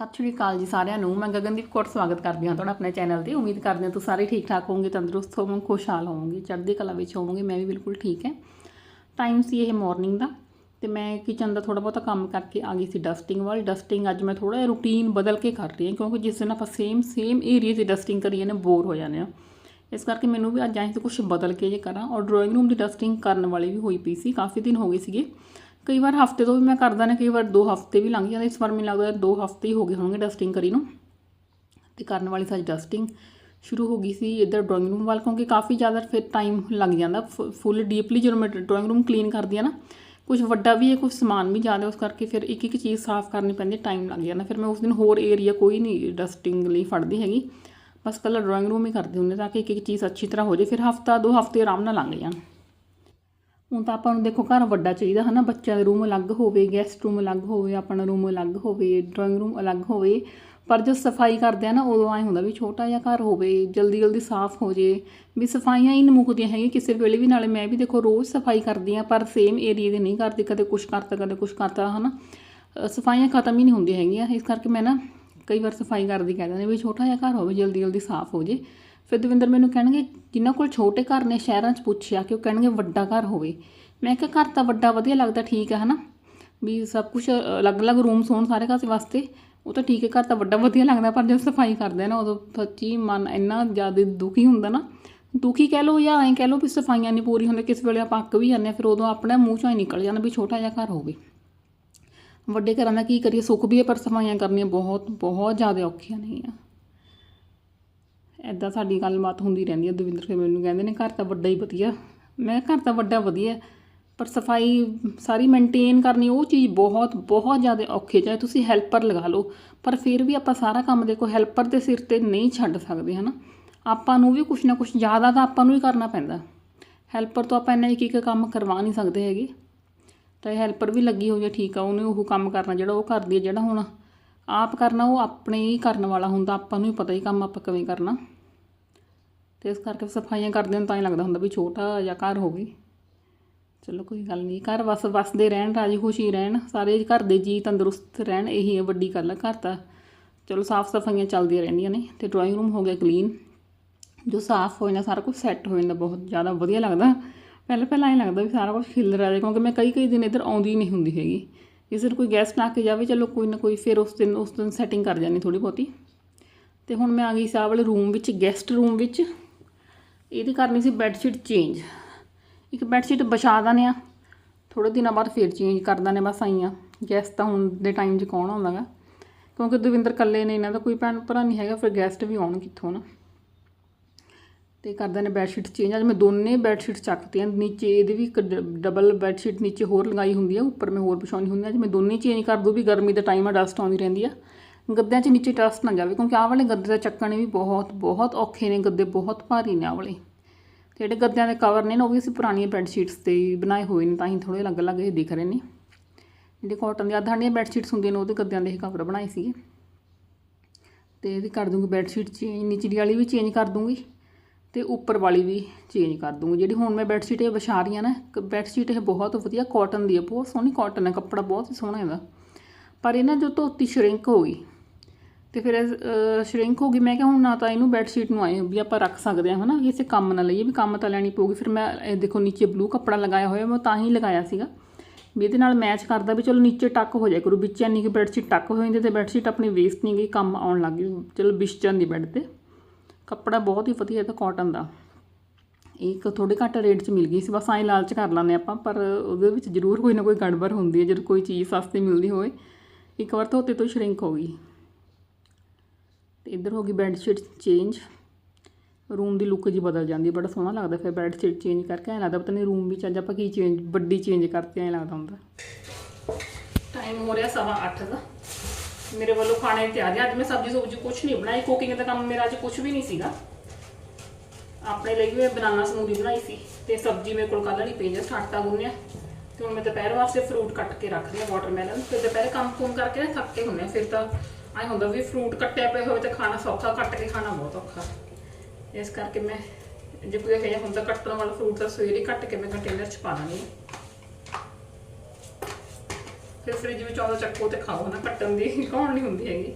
ਸਤਿ ਸ਼੍ਰੀ ਅਕਾਲ ਜੀ ਸਾਰਿਆਂ ਨੂੰ। ਮੈਂ ਗਗਨਦੀਪ ਕੌਰ ਸਵਾਗਤ ਕਰਦੀ ਹਾਂ ਤੁਹਾਡਾ ਆਪਣੇ ਚੈਨਲ ਤੇ। ਉਮੀਦ ਕਰਦੇ ਹਾਂ ਤੁਸੀਂ ਸਾਰੇ ਠੀਕ ਠਾਕ ਹੋਵੋਗੇ, ਤੰਦਰੁਸਤ ਹੋਵੋਗੇ, ਖੁਸ਼ਹਾਲ ਹੋਵੋਗੇ, ਚੜ੍ਹਦੀ ਕਲਾ ਵਿੱਚ ਹੋਵੋਗੇ। ਮੈਂ ਵੀ ਬਿਲਕੁਲ ਠੀਕ ਹੈ। ਟਾਈਮ ਸੀ ਇਹ ਮਾਰਨਿੰਗ ਦਾ ਤੇ ਮੈਂ ਕਿਚਨ ਦਾ ਥੋੜਾ ਬਹੁਤਾ ਕੰਮ ਕਰਕੇ ਆ ਗਈ ਸੀ ਡਸਟਿੰਗ ਵਾਲੀ। ਡਸਟਿੰਗ ਅੱਜ ਮੈਂ ਥੋੜਾ ਜਿਹਾ ਰੂਟੀਨ ਬਦਲ ਕੇ ਕਰ ਰਹੀ ਹਾਂ ਕਿਉਂਕਿ ਜਿਸ ਦਿਨ ਆਪਾਂ ਸੇਮ ਸੇਮ ਏਰੀਆ 'ਚ ਡਸਟਿੰਗ ਕਰੀਏ ਨਾ ਬੋਰ ਹੋ ਜਾਂਦੇ ਆ ਇਸ ਕਰਕੇ ਮੈਨੂੰ ਵੀ ਅੱਜ ਆਏ ਤੇ ਕੁਝ ਬਦਲ ਕੇ ਜੇ ਕਰਾਂ। ਔਰ ਡਰਾਇੰਗ ਰੂਮ ਦੀ ਡਸਟਿੰਗ ਕਰਨ ਵਾਲੀ ਵੀ ਹੋਈ ਪਈ ਸੀ। ਕਾਫੀ ਦਿਨ ਹੋ ਗਏ ਸੀਗੇ। ਕਈ ਵਾਰ ਹਫ਼ਤੇ ਤੋਂ ਵੀ ਮੈਂ ਕਰਦਾ ਨੇ, ਕਈ ਵਾਰ ਦੋ ਹਫ਼ਤੇ ਵੀ ਲੰਘ ਜਾਂਦੇ। ਇਸ ਵਾਰ ਮੈਨੂੰ ਲੱਗਦਾ ਦੋ ਹਫ਼ਤੇ ਹੀ ਹੋ ਗਏ ਹੋਣਗੇ ਡਸਟਿੰਗ ਕਰੀ ਨੂੰ। ਤੇ ਕਰਨ ਵਾਲੀ ਸਾਡੀ ਡਸਟਿੰਗ ਸ਼ੁਰੂ ਹੋ ਗਈ ਸੀ ਇੱਧਰ ਡਰਾਇੰਗ ਰੂਮ ਵੱਲ, ਕਿਉਂਕਿ ਕਾਫੀ ਜ਼ਿਆਦਾ ਫਿਰ ਟਾਈਮ ਲੱਗ ਜਾਂਦਾ। ਫੁੱਲ ਡੀਪਲੀ ਜਦੋਂ ਮੈਂ ਡਰਾਇੰਗ ਰੂਮ ਕਲੀਨ ਕਰਦੀ ਆ ਨਾ ਕੁਝ ਵੱਡਾ ਵੀ ਹੈ ਕੁਝ ਸਮਾਨ ਵੀ ਜ਼ਿਆਦਾ, ਉਸ ਕਰਕੇ ਫਿਰ ਇੱਕ ਇੱਕ ਚੀਜ਼ ਸਾਫ਼ ਕਰਨੀ ਪੈਂਦੀ ਟਾਈਮ ਲੱਗ ਜਾਂਦਾ। ਫਿਰ ਮੈਂ ਉਸ ਦਿਨ ਹੋਰ ਏਰੀਆ ਕੋਈ ਨਹੀਂ ਡਸਟਿੰਗ ਲਈ ਫੜਦੀ ਹੈਗੀ। ਬਸ ਕੱਲਾ ਡਰਾਇੰਗ ਰੂਮ ਹੀ ਕਰਦੀ ਹੁੰਦੀ ਤਾਂ ਕਿ ਇੱਕ ਇੱਕ ਚੀਜ਼ ਅੱਛੀ ਤਰ੍ਹਾਂ ਹੋ ਜਾਏ, ਫਿਰ ਹਫਤਾ, ਦੋ ਹਫ਼ਤੇ ਆਰਾਮ ਨਾਲ ਲੰਘ ਜਾਣ। ਹੁਣ ਤਾਂ ਆਪਾਂ ਨੂੰ ਦੇਖੋ ਘਰ ਵੱਡਾ ਚਾਹੀਦਾ ਹਨਾ ਬੱਚਿਆਂ ਦਾ ਰੂਮ ਅਲੱਗ ਹੋਵੇ ਗੈਸਟ ਰੂਮ ਅਲੱਗ ਹੋਵੇ ਆਪਣਾ ਰੂਮ ਅਲੱਗ ਹੋਵੇ ਡਰਾਇੰਗ ਰੂਮ ਅਲੱਗ ਹੋਵੇ ਪਰ ਜੋ ਸਫ਼ਾਈ ਕਰਦੇ ਆ ਨਾ ਉਦੋਂ ਐ ਹੁੰਦਾ ਵੀ ਛੋਟਾ ਜਿਹਾ ਘਰ ਹੋਵੇ ਜਲਦੀ ਜਲਦੀ ਸਾਫ਼ ਹੋ ਜੇ ਵੀ ਸਫਾਈਆਂ ਹੀ ਨਹੀਂ ਮੁੱਕਦੀਆਂ ਹੈਗੀਆਂ ਕਿਸੇ ਵੇਲੇ ਵੀ ਨਾਲੇ ਮੈਂ ਵੀ ਦੇਖੋ ਰੋਜ਼ ਸਫ਼ਾਈ ਕਰਦੀ ਆ ਪਰ ਸੇਮ ਏਰੀਆ ਦੇ ਨਹੀਂ ਕਰਦੀ ਕਦੇ ਕੁਛ ਕਰਤਾ ਕਦੇ ਕੁਛ ਕਰਤਾ ਹਨਾ। ਅ, ਸਫਾਈਆਂ ਖਤਮ ਹੀ ਨਹੀਂ ਹੁੰਦੀਆਂ ਹੈਗੀਆਂ ਇਸ ਕਰਕੇ ਮੈਂ ਨਾ ਕਈ ਵਾਰ ਸਫ਼ਾਈ ਕਰਦੀ ਕਹਿ ਦਿੰਦੇ ਵੀ ਛੋਟਾ ਜਿਹਾ ਘਰ ਹੋਵੇ ਜਲਦੀ ਜਲਦੀ ਸਾਫ਼ ਹੋ ਜੇ। ਫਿਰ ਦਵਿੰਦਰ ਮੈਨੂੰ ਕਹਿਣਗੇ, ਜਿਨ੍ਹਾਂ ਕੋਲ ਛੋਟੇ ਘਰ ਨੇ ਸ਼ਹਿਰਾਂ 'ਚ ਪੁੱਛਿਆ ਕਿ ਉਹ ਕਹਿਣਗੇ ਵੱਡਾ ਘਰ ਹੋਵੇ। ਮੈਂ ਕਿਹਾ, ਘਰ ਤਾਂ ਵੱਡਾ ਵਧੀਆ ਲੱਗਦਾ, ਠੀਕ ਹੈ ਹਨਾ? ਵੀ ਸਭ ਕੁਝ ਅਲੱਗ-ਅਲੱਗ ਰੂਮਸ ਹੋਣ ਸਾਰੇ ਘਰ ਵਾਸਤੇ, ਉਹ ਤਾਂ ਠੀਕ ਹੈ, ਘਰ ਤਾਂ ਵੱਡਾ ਵਧੀਆ ਲੱਗਦਾ, ਪਰ ਜਦੋਂ ਸਫ਼ਾਈ ਕਰਦੇ ਨਾ, ਉਦੋਂ ਸੱਚੀ ਮਨ ਇੰਨਾ ਜ਼ਿਆਦਾ ਦੁਖੀ ਹੁੰਦਾ ਨਾ। ਦੁਖੀ ਕਹਿ ਲਓ ਜਾਂ ਐਂ ਕਹਿ ਲਓ ਵੀ ਸਫਾਈਆਂ ਨਹੀਂ ਪੂਰੀ ਹੁੰਦੀਆਂ, ਕਿਸੇ ਵੇਲੇ ਆਪਾਂ ਅੱਕ ਵੀ ਜਾਂਦੇ ਹਾਂ ਫਿਰ ਉਦੋਂ ਆਪਣੇ ਮੂੰਹ ਚੋਂ ਹੀ ਨਿਕਲ ਜਾਂਦਾ ਵੀ ਛੋਟਾ ਜਿਹਾ ਘਰ ਹੋਵੇ। ਵੱਡੇ ਘਰਾਂ ਦਾ ਕੀ ਕਰੀਏ, ਸੁੱਖ ਵੀ ਹੈ, ਪਰ ਸਫਾਈਆਂ ਕਰਨੀਆਂ ਬਹੁਤ ਬਹੁਤ ਜ਼ਿਆਦਾ ਔਖੀਆਂ ਨਹੀਂ ਆ ਐਦਾਂ ਸਾਡੀ ਗੱਲਬਾਤ ਹੁੰਦੀ ਰਹਿੰਦੀ ਹੈ ਦਵਿੰਦਰ ਫਿਰ ਮੈਨੂੰ ਕਹਿੰਦੇ ਨੇ ਘਰ ਤਾਂ ਵੱਡਾ ਹੀ ਵਧੀਆ। ਮੈਂ ਕਿਹਾ ਘਰ ਤਾਂ ਵੱਡਾ ਵਧੀਆ, ਪਰ ਸਫ਼ਾਈ ਸਾਰੀ ਮੇਨਟੇਨ ਕਰਨੀ ਉਹ ਚੀਜ਼ ਬਹੁਤ ਬਹੁਤ ਜ਼ਿਆਦਾ ਔਖੀ ਚਾਹੇ ਤੁਸੀਂ ਹੈਲਪਰ ਲਗਾ ਲਓ, ਪਰ ਫਿਰ ਵੀ ਆਪਾਂ ਸਾਰਾ ਕੰਮ ਦੇਖੋ ਹੈਲਪਰ ਦੇ ਸਿਰ ਤੇ ਨਹੀਂ ਛੱਡ ਸਕਦੇ, ਹਨਾ? ਆਪਾਂ ਨੂੰ ਵੀ ਕੁਛ ਨਾ ਕੁਛ ਜ਼ਿਆਦਾ ਤਾਂ ਆਪਾਂ ਨੂੰ ਹੀ ਕਰਨਾ ਪੈਂਦਾ। ਹੈਲਪਰ ਤੋਂ ਆਪਾਂ ਇੰਨਾ ਇੱਕ ਇੱਕ ਕੰਮ ਕਰਵਾ ਨਹੀਂ ਸਕਦੇ ਹੈਗੇ। ਤਾਂ ਹੈਲਪਰ ਵੀ ਲੱਗੀ ਹੋਈ ਹੈ ਠੀਕ ਆ, ਉਹਨੇ ਉਹ ਕੰਮ ਕਰਨਾ ਜਿਹੜਾ ਉਹ ਕਰਦੀ ਹੈ ਜਿਹੜਾ ਹੁਣ ਆਪ ਕਰਨਾ, ਉਹ ਆਪਣੇ ਹੀ ਕਰਨ ਵਾਲਾ ਹੁੰਦਾ, ਆਪਾਂ ਨੂੰ ਹੀ ਪਤਾ ਹੀ ਕੰਮ ਆਪਾਂ ਕਿਵੇਂ ਕਰਨਾ। ਤੇ ਇਸ ਕਰਕੇ ਸਫਾਈਆਂ ਕਰਦੇ ਹਾਂ ਤਾਂ ਹੀ ਲੱਗਦਾ ਹੁੰਦਾ ਵੀ ਛੋਟਾ ਜਾਂ ਘਰ ਹੋ ਗਈ। ਚਲੋ ਕੋਈ ਗੱਲ ਨਹੀਂ, ਘਰ ਵਸ, ਵਸਦੇ ਰਹਿਣ, ਰਾਜੀ ਖੁਸ਼ੀ ਰਹਿਣ, ਸਾਰੇ ਘਰ ਦੇ ਜੀ ਤੰਦਰੁਸਤ ਰਹਿਣ, ਇਹੀ ਹੈ ਵੱਡੀ ਗੱਲ ਹੈ ਘਰ ਤਾਂ। ਚਲੋ ਸਾਫ਼ ਸਫਾਈਆਂ ਚੱਲਦੀਆਂ ਰਹਿੰਦੀਆਂ ਨੇ, ਤੇ ਡਰਾਇੰਗ ਰੂਮ ਹੋ ਗਿਆ ਕਲੀਨ ਜੋ ਸਾਫ਼ ਹੋ ਜਾਂਦਾ, ਸਾਰਾ ਕੁਝ ਸੈੱਟ ਹੋ ਜਾਂਦਾ, ਬਹੁਤ ਜ਼ਿਆਦਾ ਵਧੀਆ ਲੱਗਦਾ। ਪਹਿਲਾਂ ਪਹਿਲਾਂ ਐਂ ਲੱਗਦਾ ਵੀ ਸਾਰਾ ਕੁਝ ਖਿਲ ਰਿਹਾ ਹੈ ਕਿਉਂਕਿ ਮੈਂ ਕਈ ਕਈ ਦਿਨ ਇੱਧਰ ਆਉਂਦੀ ਨਹੀਂ ਹੁੰਦੀ ਹੈਗੀ। ਇਸ ਦਿਨ ਕੋਈ ਗੈਸਟ ਨਾ ਕੇ ਜਾਵੇ, ਚਲੋ ਕੋਈ ਨਾ ਕੋਈ ਫਿਰ ਉਸ ਦਿਨ ਉਸ ਦਿਨ ਸੈਟਿੰਗ ਕਰ ਜਾਂਦੀ ਥੋੜੀ ਬਹੁਤੀ। ਤੇ ਹੁਣ ਮੈਂ ਆ ਗਈ ਸਾਹ ਵਾਲੇ ਰੂਮ ਵਿੱਚ ਗੈਸਟ ਰੂਮ ਵਿੱਚ। ਇਹਦੀ ਕਰਨੀ ਸੀ ਬੈੱਡ ਸ਼ੀਟ ਚੇਂਜ ਇੱਕ ਬੈੱਡ ਸ਼ੀਟ ਵਿਛਾ ਦਿੰਦੇ ਆ ਥੋੜੇ ਦਿਨਾਂ ਬਾਅਦ ਫਿਰ ਚੇਂਜ ਕਰ ਦਿੰਦੇ ਬਸ ਆਈਆਂ ਗੈਸਟ ਤਾਂ ਹੁਣ ਦੇ ਟਾਈਮ 'ਚ ਕੌਣ ਆਉਂਦਾਗਾ ਕਿਉਂਕਿ ਦਵਿੰਦਰ ਇਕੱਲੇ ਨੇ, ਇਹਨਾਂ ਦਾ ਕੋਈ ਭੈਣ ਭਰਾ ਨਹੀਂ ਹੈਗਾ, ਫਿਰ ਗੈਸਟ ਵੀ ਆਉਣ ਕਿੱਥੋਂ ਨਾ। ਤੇ ਕਰਦਾ ਨੇ ਬੈੱਡ ਸ਼ੀਟ ਚੇਂਜ ਅੱਜ ਮੈਂ ਦੋਨੇ ਬੈੱਡ ਸ਼ੀਟ ਚੱਕਤੀਆਂ। ਨੀਚੇ ਇਹਦੇ ਵੀ ਇੱਕ ਡਬਲ ਬੈੱਡ ਸ਼ੀਟ ਨੀਚੇ ਹੋਰ ਲਗਾਈ ਹੁੰਦੀ ਆ, ਉੱਪਰ ਮੈਂ ਹੋਰ ਵਿਛਾਉਣੀ ਹੁੰਦੀ ਆ। ਅੱਜ ਮੈਂ ਦੋਨੇ ਚੇਂਜ ਕਰ ਦੂੰ ਵੀ ਗਰਮੀ ਦਾ ਟਾਈਮ ਆ ਡਸਟ ਆਉਂਦੀ ਰਹਿੰਦੀ ਆ। ਗੱਦਿਆਂ 'ਚ ਨੀਚੇ ਡਸਟ ਨਾ ਜਾਵੇ, ਕਿਉਂਕਿ ਆਹ ਵਾਲੇ ਗੱਦੇ ਦਾ ਚੱਕਣੇ ਵੀ ਬਹੁਤ ਬਹੁਤ ਔਖੇ ਨੇ। ਗੱਦੇ ਬਹੁਤ ਭਾਰੀ ਨੇ ਆਹ ਵਾਲੇ। ਤੇ ਜਿਹੜੇ ਗੱਦਿਆਂ ਦੇ ਕਵਰ ਨੇ ਨਾ, ਉਹ ਵੀ ਅਸੀਂ ਪੁਰਾਣੀਆਂ ਬੈੱਡ ਸ਼ੀਟਸ ਤੇ ਹੀ ਬਣਾਏ ਹੋਏ ਨੇ, ਤਾਂ ਹੀ ਥੋੜੇ ਅਲੱਗ-ਅਲੱਗ ਇਹ ਦਿਖ ਰਹੇ ਨੇ। ਜਿਹੜੇ ਕਾਟਨ ਦੀਆਂ ਆਧਾਣੀਆਂ ਬੈੱਡ ਸ਼ੀਟਸ ਹੁੰਦੀਆਂ ਨੇ, ਉਹਦੇ ਗੱਦਿਆਂ ਦੇ ਇਹ ਕਵਰ ਬਣਾਏ ਸੀਗੇ। ਤੇ ਇਹਦੀ ਕਰ ਦੂੰਗੀ ਬੈੱਡ ਸ਼ੀਟ ਚੇਂਜ ਨੀਚਲੀ ਵਾਲੀ ਵੀ ਚੇਂਜ ਕਰ ਦੂੰਗੀ। ਤੇ ਉੱਪਰ ਵਾਲੀ ਵੀ ਚੇਂਜ ਕਰ ਦੂੰਗੀ ਜਿਹੜੀ ਹੁਣ ਮੈਂ ਬੈੱਡ ਸ਼ੀਟ ਇਹ ਵਿਛਾ ਰਹੀ ਹਾਂ ਨਾ ਬੈੱਡ ਸ਼ੀਟ ਇਹ ਬਹੁਤ ਵਧੀਆ ਕਾਟਨ ਦੀ ਹੈ, ਬਹੁਤ ਸੋਹਣੀ ਕਾਟਨ ਹੈ, ਕੱਪੜਾ ਬਹੁਤ ਹੀ ਸੋਹਣਾ ਇਹਦਾ। ਪਰ ਇਹ ਨਾ ਜੋ ਧੋਤੀ ਸ਼ਰਿੰਕ ਹੋ ਗਈ, ਤੇ ਫਿਰ ਸ਼ਰਿੰਕ ਹੋ ਗਈ, ਮੈਂ ਕਿਹਾ ਹੁਣ ਨਾ ਤਾਂ ਇਹਨੂੰ ਬੈੱਡ ਸ਼ੀਟ ਨੂੰ ਆਏ, ਵੀ ਆਪਾਂ ਰੱਖ ਸਕਦੇ ਹਾਂ, ਹਨਾ ਕਿਸੇ ਕੰਮ ਨਾਲ ਲਈਏ, ਵੀ ਕੰਮ ਤਾਂ ਲੈਣੀ ਪਊਗੀ। ਫਿਰ ਮੈਂ, ਇਹ ਦੇਖੋ ਨੀਚੇ ਬਲੂ ਕੱਪੜਾ ਲਗਾਇਆ ਹੋਇਆ, ਮੈਂ ਤਾਂ ਹੀ ਲਗਾਇਆ ਸੀਗਾ। ਵੀ ਇਹਦੇ ਨਾਲ ਮੈਚ ਕਰਦਾ ਵੀ ਚਲੋ ਨੀਚੇ ਟੱਕ ਹੋ ਜਾਏ, ਕਰੂ, ਵਿੱਚ ਇੰਨੀ ਕਿ ਬੈੱਡ ਸ਼ੀਟ ਟੱਕ ਹੋ ਜਾਂਦੀ ਤੇ ਬੈੱਡ ਸ਼ੀਟ ਆਪਣੀ ਵੇਸਟ ਨਹੀਂ ਗਈ, ਕੰਮ ਆਉਣ ਲੱਗ ਗਈ, ਚਲੋ ਵਿਛ ਜਾਂਦੀ ਬੈੱਡ ਤੇ। ਕੱਪੜਾ ਬਹੁਤ ਹੀ ਵਧੀਆ ਇਹਦਾ ਕਾਟਨ ਦਾ। ਇੱਕ ਥੋੜੇ ਘੱਟ ਰੇਟ 'ਚ ਮਿਲ ਗਈ ਸੀ, ਬਸ ਐਂ ਲਾਲਚ ਕਰ ਲੈਂਦੇ ਆਪਾਂ, ਪਰ ਉਹਦੇ ਵਿੱਚ ਜ਼ਰੂਰ ਕੋਈ ਨਾ ਕੋਈ ਗੜਬੜ ਹੁੰਦੀ ਹੈ, ਜਦੋਂ ਕੋਈ ਚੀਜ਼ ਸਸਤੀ ਮਿਲਦੀ ਹੋਵੇ। ਇੱਕ ਵਾਰ ਧੋਤੇ ਤੋਂ ਸ਼ਰਿੰਕ ਹੋ ਗਈ। ਤੇ ਇੱਧਰ ਹੋ ਗਈ ਬੈੱਡ ਸ਼ੀਟ ਚੇਂਜ ਰੂਮ ਦੀ ਲੁੱਕ ਜੀ ਬਦਲ ਜਾਂਦੀ ਬੜਾ ਸੋਹਣਾ ਲੱਗਦਾ ਫਿਰ ਬੈੱਡ ਸ਼ੀਟ ਚੇਂਜ ਕਰਕੇ, ਐਂ ਲੱਗਦਾ ਪਤਾ ਨਹੀਂ ਰੂਮ ਵਿੱਚ ਅੱਜ ਆਪਾਂ ਕੀ ਚੇਂਜ ਵੱਡੀ ਚੇਂਜ ਕਰਤੇ ਐਂ ਲੱਗਦਾ ਹੁੰਦਾ। ਟਾਈਮ ਹੋ ਰਿਹਾ ਸਵਾ 8 ਦਾ। ਮੇਰੇ ਵੱਲੋਂ ਖਾਣੇ ਦੀ ਤਿਆਰੀ ਅੱਜ ਮੈਂ ਸਬਜ਼ੀ ਸੁਬਜ਼ੀ ਕੁਝ ਨਹੀਂ ਬਣਾਈ। ਕੁਕਿੰਗ ਦਾ ਕੰਮ ਮੇਰਾ ਅੱਜ ਕੁਝ ਵੀ ਨਹੀਂ ਸੀਗਾ। ਆਪਣੇ ਲਈ ਵੀ ਮੈਂ ਬਨਾਨਾ ਸਮੂਦੀ ਬਣਾਈ ਸੀ ਤੇ ਸਬਜ਼ੀ ਮੇਰੇ ਕੋਲ ਕੱਲ੍ਹ ਵਾਲੀ ਪਈ ਹੈ ਆਟਾ ਗੁੰਨਿਆ। ਤੇ ਹੁਣ ਮੈਂ ਦੁਪਹਿਰ ਵਾਸਤੇ ਫਰੂਟ ਕੱਟ ਕੇ ਰੱਖ ਰਹੀ ਹਾਂ ਵਾਟਰਮੈਲਨ ਫਿਰ ਦੁਪਹਿਰੇ ਕੰਮ ਕੁਮ ਕਰਕੇ ਨਾ ਥੱਕ ਕੇ ਹੁੰਦੇ ਆ, ਫਿਰ ਤਾਂ ਐਂ ਹੁੰਦਾ ਵੀ ਫਰੂਟ ਕੱਟਿਆ ਪਿਆ ਹੋਵੇ ਤਾਂ ਖਾਣਾ ਸੌਖਾ, ਕੱਟ ਕੇ ਖਾਣਾ ਬਹੁਤ ਔਖਾ। ਇਸ ਕਰਕੇ ਮੈਂ, ਜੇ ਕੋਈ ਇਹ ਜਿਹਾ ਹੁੰਦਾ ਕੱਟਣ ਵਾਲਾ ਫਰੂਟ ਤਾਂ ਸਵੇਰੇ ਹੀ ਕੱਟ ਕੇ ਮੈਂ ਕੰਟੇਨਰ 'ਚ ਪਾ ਦਿੰਦੀ ਫਿਰ ਫ੍ਰਿਜ ਵਿੱਚ ਆਉਂਦਾ ਚੱਕੋ ਤੇ ਖਾਓ ਨਾ ਕੱਟਣ ਦੀ ਕੌਣ ਨਹੀਂ ਹੁੰਦੀ ਹੈਗੀ।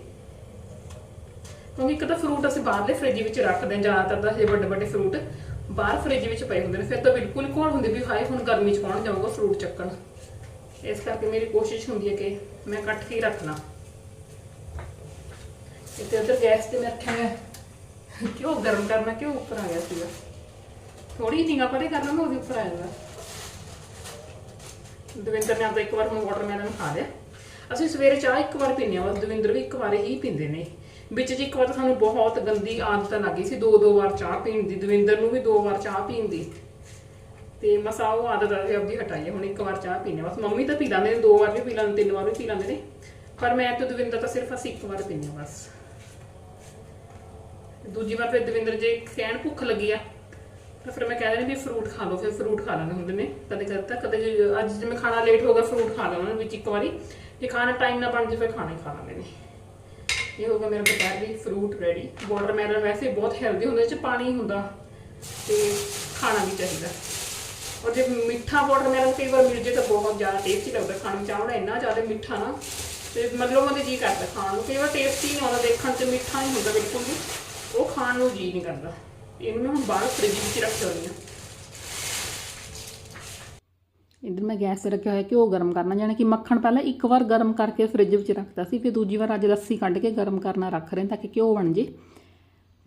ਕਿਉਂਕਿ ਇੱਕ ਤਾਂ ਫਰੂਟ ਅਸੀਂ ਬਾਹਰਲੇ ਫ੍ਰਿਜ ਵਿੱਚ ਰੱਖਦੇ ਹਾਂ, ਜ਼ਿਆਦਾਤਰ ਤਾਂ ਇਹ ਵੱਡੇ ਵੱਡੇ ਫਰੂਟ ਬਾਹਰ ਫ੍ਰਿਜ ਵਿੱਚ ਪਏ ਹੁੰਦੇ ਨੇ। ਫਿਰ ਤਾਂ ਬਿਲਕੁਲ ਕੋਲ ਹੁੰਦੇ ਵੀ ਹਾਏ, ਹੁਣ ਗਰਮੀ 'ਚ ਕੌਣ ਜਾਊਗਾ ਫਰੂਟ ਚੱਕਣ? ਇਸ ਕਰਕੇ ਮੇਰੀ ਕੋਸ਼ਿਸ਼ ਹੁੰਦੀ ਹੈ ਕਿ ਮੈਂ ਕੱਟ ਕੇ ਹੀ ਰੱਖਣਾ। ਇੱਥੇ ਉਧਰ ਗੈਸ ਤੇ ਮੈਂ ਰੱਖਿਆ ਕਿਉਂ ਗਰਮ ਕਰਨਾ, ਕਿਉਂ ਉੱਪਰ ਆ ਗਿਆ ਸੀਗਾ? ਥੋੜੀ ਨਿਗਾ ਪਰੇ ਕਰਨਾ, ਮੈਂ ਉਹਦੇ ਉੱਪਰ ਆ ਜਾਣਾ। ਦਵਿੰਦਰ ਨੇ ਆਪਦਾ ਇੱਕ ਵਾਰ ਹੁਣ ਵਾਟਰਮੈਲਨ ਖਾ ਲਿਆ। ਅਸੀਂ ਸਵੇਰੇ ਚਾਹ ਇੱਕ ਵਾਰ ਪੀਂਦੇ ਹਾਂ ਬਸ ਦਵਿੰਦਰ ਵੀ ਇੱਕ ਵਾਰ ਹੀ ਪੀਂਦੇ ਨੇ। ਵਿੱਚ ਜੀ ਇੱਕ ਵਾਰ ਤਾਂ ਸਾਨੂੰ ਬਹੁਤ ਗੰਦੀ ਆਦਤ ਲੱਗੀ ਸੀ ਦੋ ਦੋ ਵਾਰ ਚਾਹ ਪੀਣ ਦੀ, ਦਵਿੰਦਰ ਨੂੰ ਵੀ ਦੋ ਵਾਰ ਚਾਹ ਪੀਣ ਦੀ। ਤੇ ਮਸਾ ਉਹ ਆਦਤ ਅਸੀਂ ਆਪਦੀ ਹਟਾਈ ਹੈ ਹੁਣ ਇੱਕ ਵਾਰ ਚਾਹ ਪੀਂਦੇ ਹਾਂ। ਬਸ ਮੰਮੀ ਤਾਂ ਪੀ ਲੈਂਦੇ ਨੇ, ਦੋ ਵਾਰ ਵੀ ਪੀ ਲੈਂਦੇ, ਤਿੰਨ ਵਾਰ ਵੀ ਪੀ ਲੈਂਦੇ ਨੇ। ਪਰ ਮੈਂ ਤੇ ਦਵਿੰਦਰ ਤਾਂ ਸਿਰਫ ਅਸੀਂ ਇੱਕ ਵਾਰ ਪੀਂਦੇ ਹਾਂ, ਬਸ। ਦੂਜੀ ਵਾਰ ਫਿਰ ਦਵਿੰਦਰ ਜੇ ਕਹਿਣ ਭੁੱਖ ਲੱਗੀ ਆ ਤਾਂ ਫਿਰ ਮੈਂ ਕਹਿ ਦਿੰਦੀ ਵੀ ਫਰੂਟ ਖਾ ਲਓ, ਫਿਰ ਫਰੂਟ ਖਾ ਲੈਂਦੇ ਹੁੰਦੇ ਨੇ, ਕਦੇ ਕਦੇ ਤਾਂ ਕਦੇ ਜੇ- ਅੱਜ ਜਿਵੇਂ ਖਾਣਾ ਲੇਟ ਹੋ ਗਿਆ ਫਰੂਟ ਖਾ ਲੈਣਾ ਵਿੱਚ ਇੱਕ ਵਾਰੀ। ਜੇ ਖਾਣਾ ਟਾਈਮ ਨਾ ਬਣ ਜੇ, ਫਿਰ ਖਾਣਾ ਹੀ ਖਾ ਲੈਂਦੇ ਨੇ ਇਹ ਹੋ ਗਿਆ ਮੇਰਾ ਦੁਪਹਿਰ ਦੀ ਫਰੂਟ ਰੈਡੀ ਵਾਟਰਮੈਲਨ ਵੈਸੇ ਬਹੁਤ ਹੈਲਦੀ ਹੁੰਦਾ, ਇਹ ਚ ਪਾਣੀ ਹੁੰਦਾ ਤੇ ਖਾਣਾ ਵੀ ਚਾਹੀਦਾ। ਔਰ ਜੇ ਮਿੱਠਾ ਵਾਟਰਮੈਲਨ ਕਈ ਵਾਰ ਮਿਲ ਜੇ ਤਾਂ ਬਹੁਤ ਜ਼ਿਆਦਾ ਟੇਸਟੀ ਲੱਗਦਾ ਖਾਣ ਵਿੱਚ। ਆਉਣਾ ਇੰਨਾ ਜ਼ਿਆਦਾ ਮਿੱਠਾ ਨਾ, ਤੇ ਮਤਲਬ ਉਹਦੇ ਜੀ ਕਰਦਾ ਖਾਣ ਨੂੰ। ਕਈ ਵਾਰ ਟੇਸਟੀ ਨਹੀਂ ਆਉਂਦਾ ਦੇਖਣ 'ਚ, ਮਿੱਠਾ ਨਹੀਂ ਹੁੰਦਾ ਬਿਲਕੁਲ ਵੀ। ਉਹ ਖਾਣ ਨੂੰ ਜੀ ਨਹੀਂ ਕਰਦਾ। ਇਹਨੂੰ ਮੈਂ ਹੁਣ ਬਾਹਰ ਫ੍ਰਿਜ ਵਿੱਚ ਰੱਖ ਦਿੰਦੀ ਹਾਂ ਇੱਧਰ ਮੈਂ ਗੈਸ ਤੇ ਰੱਖਿਆ ਹੋਇਆ ਘਿਓ ਗਰਮ ਕਰਨਾ ਜਾਣੀ ਕਿ ਮੱਖਣ ਪਹਿਲਾਂ ਇੱਕ ਵਾਰ ਗਰਮ ਕਰਕੇ ਫ੍ਰਿਜ ਵਿੱਚ ਰੱਖਦਾ ਸੀ ਫਿਰ ਦੂਜੀ ਵਾਰ ਅੱਜ ਲੱਸੀ ਕੱਢ ਕੇ ਗਰਮ ਕਰਨਾ ਰੱਖ ਰਹੇ ਤਾਂ ਕਿ ਘਿਓ ਬਣ ਜੇ।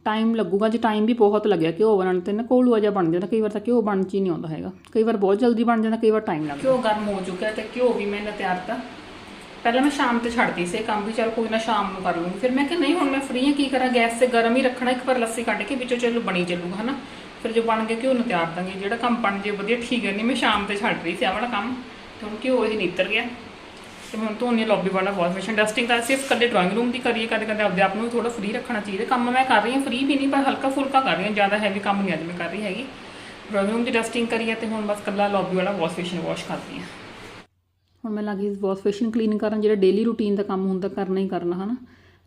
ਟਾਈਮ ਲੱਗੂਗਾ ਜੇ ਟਾਈਮ ਵੀ ਬਹੁਤ ਲੱਗਿਆ ਘਿਓ ਬਣਨ ਤੇ ਨਾ ਕੋਲੂਆ ਜਿਹਾ ਬਣ ਜਾਂਦਾ ਕਈ ਵਾਰ ਤਾਂ ਘਿਓ ਬਣ ਚ ਹੀ ਨਹੀਂ ਆਉਂਦਾ ਹੈਗਾ। ਕਈ ਵਾਰ ਬਹੁਤ ਜਲਦੀ ਬਣ ਜਾਂਦਾ ਕਈ ਵਾਰ ਟਾਈਮ ਲੱਗਦਾ। ਘਿਓ ਗਰਮ ਹੋ ਚੁੱਕਿਆ ਤੇ ਘਿਓ ਵੀ ਮੈਨੇ ਤਿਆਰ ਕੀਤਾ। ਪਹਿਲਾਂ ਮੈਂ ਸ਼ਾਮ ਤੇ ਛੱਡਦੀ ਸੀ ਇਹ ਕੰਮ ਵੀ, ਚੱਲ ਕੋਈ ਨਾ ਸ਼ਾਮ ਨੂੰ ਕਰ ਲੂੰਗੀ। ਫਿਰ ਮੈਂ ਕਿਹਾ, ਨਹੀਂ, ਹੁਣ ਮੈਂ ਫ੍ਰੀ ਹਾਂ, ਕੀ ਕਰਾਂ? ਗੈਸ ਤੇ ਗਰਮ ਹੀ ਰੱਖਣਾ, ਇੱਕ ਵਾਰ ਲੱਸੀ ਕੱਢ ਕੇ ਵਿੱਚੋਂ ਚੱਲੂ, ਬਣੀ ਚੱਲੂਗਾ ਹਨਾ? ਫਿਰ ਜੋ ਬਣ ਗਿਆ, ਘਿਓ ਨੂੰ ਤਿਆਰ ਦਾਂਗੇ। ਜਿਹੜਾ ਕੰਮ ਬਣ ਜੇ ਵਧੀਆ, ਠੀਕ ਹੈ। ਨਹੀਂ, ਮੈਂ ਸ਼ਾਮ ਤੇ ਛੱਡ ਰਹੀ ਸੀ ਆਹ ਵਾਲਾ ਕੰਮ, ਤੇ ਹੁਣ ਘਿਓ ਇਹ ਨਿੱਤਰ ਗਿਆ। ਤੇ ਹੁਣ ਹੁਣ ਧੋਣੀ ਲੌਬੀ ਵਾਲਾ ਵਾਸ਼ ਬੇਸ਼ਨ ਡਸਟਿੰਗ ਤਾਂ ਸਿਰਫ ਕਦੇ ਡਰਾਇੰਗ ਰੂਮ ਦੀ ਕਰੀਏ, ਕਦੇ ਕਦੇ ਆਪਦੇ ਆਪ ਨੂੰ ਵੀ ਥੋੜਾ ਫ੍ਰੀ ਰੱਖਣਾ ਚਾਹੀਦਾ। ਕੰਮ ਮੈਂ ਕਰ ਰਹੀ ਹਾਂ ਫ੍ਰੀ ਵੀ ਨਹੀਂ, ਪਰ ਹਲਕਾ ਫੁਲਕਾ ਕਰ ਰਹੀ ਹਾਂ, ਜ਼ਿਆਦਾ ਹੈਵੀ ਕੰਮ ਨਹੀਂ ਅੱਜ ਮੈਂ ਕਰ ਰਹੀ ਹੈਗੀ। ਡਰਾਇੰਗ ਰੂਮ ਦੀ ਡਸਟਿੰਗ ਕਰੀਏ ਤੇ ਹੁਣ ਬਸ ਕੱਲਾ ਲੌਬੀ ਵਾਲਾ ਵਾਸ਼ ਬੇਸ਼ਨ ਵਾਸ਼ ਕਰਦੀ ਹਾਂ। ਹੁਣ ਮੈਂ ਲੱਗੀ ਵਾਸ਼ ਬੇਸ਼ਨ ਕਲੀਨ ਕਰਨ, ਜਿਹੜਾ ਡੇਲੀ ਰੂਟੀਨ ਦਾ ਕੰਮ ਹੁੰਦਾ, ਕਰਨਾ ਹੀ ਕਰਨਾ, ਹਨਾ?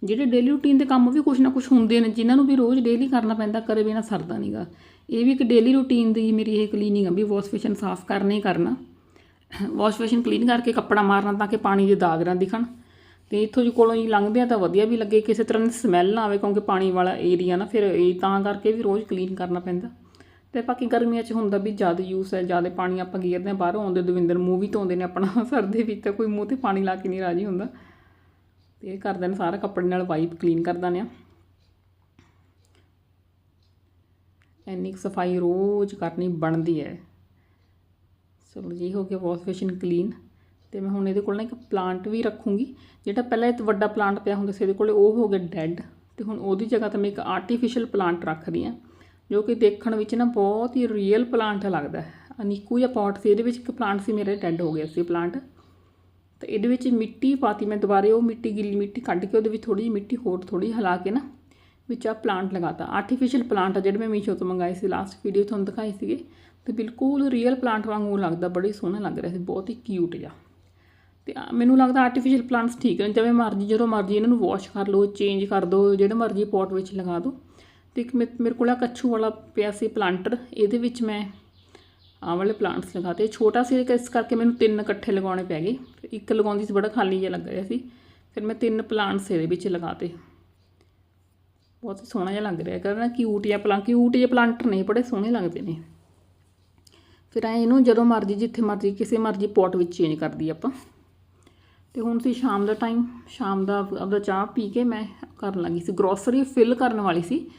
ਜਿਹੜੇ ਡੇਲੀ ਰੂਟੀਨ ਦੇ ਕੰਮ ਵੀ ਕੁਝ ਨਾ ਕੁਝ ਹੁੰਦੇ ਨੇ, ਜਿਨ੍ਹਾਂ ਨੂੰ ਵੀ ਰੋਜ਼ ਡੇਲੀ ਕਰਨਾ ਪੈਂਦਾ ਕਰੇ ਬਿਨਾ ਸਰਦਾ ਨਹੀਂਗਾ ਇਹ ਵੀ ਇੱਕ ਡੇਲੀ ਰੂਟੀਨ ਦੀ ਮੇਰੀ ਇਹ ਕਲੀਨਿੰਗ ਆ, ਵੀ ਵਾਸ਼ ਬੇਸ਼ਨ ਸਾਫ਼ ਕਰਨਾ ਹੀ ਕਰਨਾ। ਵਾਸ਼ ਬੇਸ਼ਨ ਕਲੀਨ ਕਰਕੇ ਕੱਪੜਾ ਮਾਰਨਾ ਤਾਂ ਕਿ ਪਾਣੀ ਦੇ ਦਾਗ ਨਾ ਦਿਖਣ। ਤੇ ਇੱਥੋਂ ਜੀ ਕੋਲੋਂ ਹੀ ਲੰਘਦੇ ਆ ਤਾਂ ਵਧੀਆ ਵੀ ਲੱਗੇ, ਕਿਸੇ ਤਰ੍ਹਾਂ ਦੀ ਸਮੈਲ ਨਾ ਆਵੇ, ਕਿਉਂਕਿ ਪਾਣੀ ਵਾਲਾ ਏਰੀਆ ਨਾ, ਫਿਰ ਇਹ ਤਾਂ ਕਰਕੇ ਵੀ ਰੋਜ਼ ਕਲੀਨ ਕਰਨਾ ਪੈਂਦਾ। ਤੇ ਬਾਕੀ ਗਰਮੀਆਂ 'ਚ ਹੁੰਦਾ ਵੀ ਜ਼ਿਆਦਾ ਯੂਸ ਹੈ, ਜ਼ਿਆਦਾ ਪਾਣੀ ਆਪਾਂ ਗੇਰਦੇ ਆ ਬਾਹਰੋਂ ਆਉਂਦੇ ਦਵਿੰਦਰ, ਮੂੰਹ ਵੀ ਧੋਂਦੇ ਨੇ ਆਪਣਾ, ਸਰਦੇ ਵਿੱਚ ਤਾਂ ਕੋਈ ਮੂੰਹ ਤੇ ਪਾਣੀ ਲਾ ਕੇ ਨਹੀਂ ਰਾਜੀ ਹੁੰਦਾ। ਤੇ ਇਹ ਕਰਦੇ ਨੇ ਸਾਰਾ ਕੱਪੜੇ ਨਾਲ ਵਾਈਪ ਕਲੀਨ ਕਰਦਾ ਨੇ ਇੰਨੀ ਕੁ ਸਫ਼ਾਈ ਰੋਜ਼ ਕਰਨੀ ਬਣਦੀ ਹੈ। ਚਲੋ ਜੀ, ਹੋ ਗਿਆ ਵਾਸ਼ ਬੇਸ਼ਨ ਕਲੀਨ ਤੇ ਮੈਂ ਹੁਣ ਇਹਦੇ ਕੋਲ ਨਾ ਇੱਕ ਪਲਾਂਟ ਵੀ ਰੱਖੂੰਗੀ, ਜਿਹੜਾ ਪਹਿਲਾਂ ਇੱਕ ਵੱਡਾ ਪਲਾਂਟ ਪਿਆ ਹੁੰਦਾ ਸੀ ਇਹਦੇ ਕੋਲ ਉਹ ਹੋ ਗਿਆ ਡੈੱਡ ਤੇ ਹੁਣ ਉਹਦੀ ਜਗ੍ਹਾ ਤੇ ਮੈਂ ਇੱਕ ਆਰਟੀਫੀਸ਼ੀਅਲ ਪਲਾਂਟ ਰੱਖ ਰਹੀ ਹਾਂ। ਜੋ ਕਿ ਦੇਖਣ ਵਿੱਚ ਨਾ ਬਹੁਤ ਹੀ ਰੀਅਲ ਪਲਾਂਟ ਲੱਗਦਾ ਹੈ। ਅਨੀਕੂ ਜਾਂ ਪੌਟ ਸੀ, ਇਹਦੇ ਵਿੱਚ ਇੱਕ ਪਲਾਂਟ ਸੀ ਮੇਰੇ ਡੈੱਡ ਹੋ ਗਿਆ ਸੀ ਪਲਾਂਟ ਤੇ ਇਹਦੇ ਵਿੱਚ ਮਿੱਟੀ ਪਾਤੀ ਮੈਂ ਦੁਬਾਰੇ, ਉਹ ਮਿੱਟੀ ਗਿੱਲੀ ਮਿੱਟੀ ਕੱਢ ਕੇ ਉਹਦੇ ਵਿੱਚ ਥੋੜੀ ਜਿਹੀ ਮਿੱਟੀ ਹੋਰ ਥੋੜੀ ਹਿਲਾ ਕੇ ਨਾ ਵਿੱਚ ਆ ਪਲਾਂਟ ਲਗਾਤਾ। ਆਰਟੀਫੀਸ਼ੀਅਲ ਪਲਾਂਟ ਆ ਜਿਹੜੇ ਮੈਂ ਮੀਸ਼ੋ ਤੋਂ ਮੰਗਾਏ ਸੀ ਲਾਸਟ ਵੀਡੀਓ ਤੁਹਾਨੂੰ ਦਿਖਾਈ ਸੀਗੇ। ਤੇ ਬਿਲਕੁਲ ਰੀਅਲ ਪਲਾਂਟ ਵਾਂਗੂ ਲੱਗਦਾ, ਬੜੀ ਸੋਹਣਾ ਲੱਗ ਰਿਹਾ ਸੀ, ਬਹੁਤ ਹੀ ਕਿਊਟ ਜਿਹਾ। ਤੇ ਮੈਨੂੰ ਲੱਗਦਾ ਆਰਟੀਫੀਸ਼ੀਅਲ ਪਲਾਂਟਸ ਠੀਕ ਨੇ, ਜਿਵੇਂ ਮਰਜ਼ੀ, ਜਦੋਂ ਮਰਜ਼ੀ ਇਹਨਾਂ ਨੂੰ ਵਾਸ਼ ਕਰ ਲਓ ਚੇਂਜ ਕਰ ਦਿਓ ਜਿਹੜੇ ਮਰਜ਼ੀ ਪੋਟ ਵਿੱਚ ਲਗਾ ਦਿਓ ਤੇ ਇੱਕ ਮੇ- ਮੇਰੇ ਕੋਲ ਆ ਕੱਛੂ ਵਾਲਾ ਪਿਆ ਸੀ ਪਲਾਂਟਰ ਇਹਦੇ ਵਿੱਚ ਮੈਂ ਆਹ ਵਾਲੇ ਪਲਾਂਟਸ ਲਗਾਤੇ। ਛੋਟਾ ਸੀ ਇਸ ਕਰਕੇ ਮੈਨੂੰ ਤਿੰਨ ਇਕੱਠੇ ਲਗਾਉਣੇ ਪੈ ਗਏ। ਇੱਕ ਲਗਾਉਂਦੀ ਸੀ, ਬੜਾ ਖਾਲੀ ਜਿਹਾ ਲੱਗ ਰਿਹਾ ਸੀ। ਫਿਰ ਮੈਂ ਤਿੰਨ ਪਲਾਂਟਸ ਇਹਦੇ ਵਿੱਚ ਲਗਾਤੇ। ਬਹੁਤ ਸੋਹਣਾ ਜਿਹਾ ਲੱਗ ਰਿਹਾ। ਕਰਨਾ ਕਿਊਟ ਜਿਹਾ ਪਲਾਂਟ ਕਿਊਟ ਜਿਹਾ ਪਲਾਂਟਰ ਨੇ, ਬੜੇ ਸੋਹਣੇ ਲੱਗਦੇ ਨੇ। ਫਿਰ ਐ ਇਹਨੂੰ ਜਦੋਂ ਮਰਜ਼ੀ, ਜਿੱਥੇ ਮਰਜ਼ੀ, ਕਿਸੇ ਮਰਜ਼ੀ ਪੋਟ ਵਿੱਚ ਚੇਂਜ ਕਰਦੀ ਆਪਾਂ। ਤੇ ਹੁਣ ਸੀ ਸ਼ਾਮ ਦਾ ਟਾਈਮ ਸ਼ਾਮ ਦਾ, ਆਪਦਾ ਚਾਹ ਪੀ ਕੇ ਮੈਂ ਕਰਨ ਲੱਗੀ ਸੀ। ਗਰੋਸਰੀ ਫਿਲ ਕਰਨ ਵਾਲੀ ਸੀ।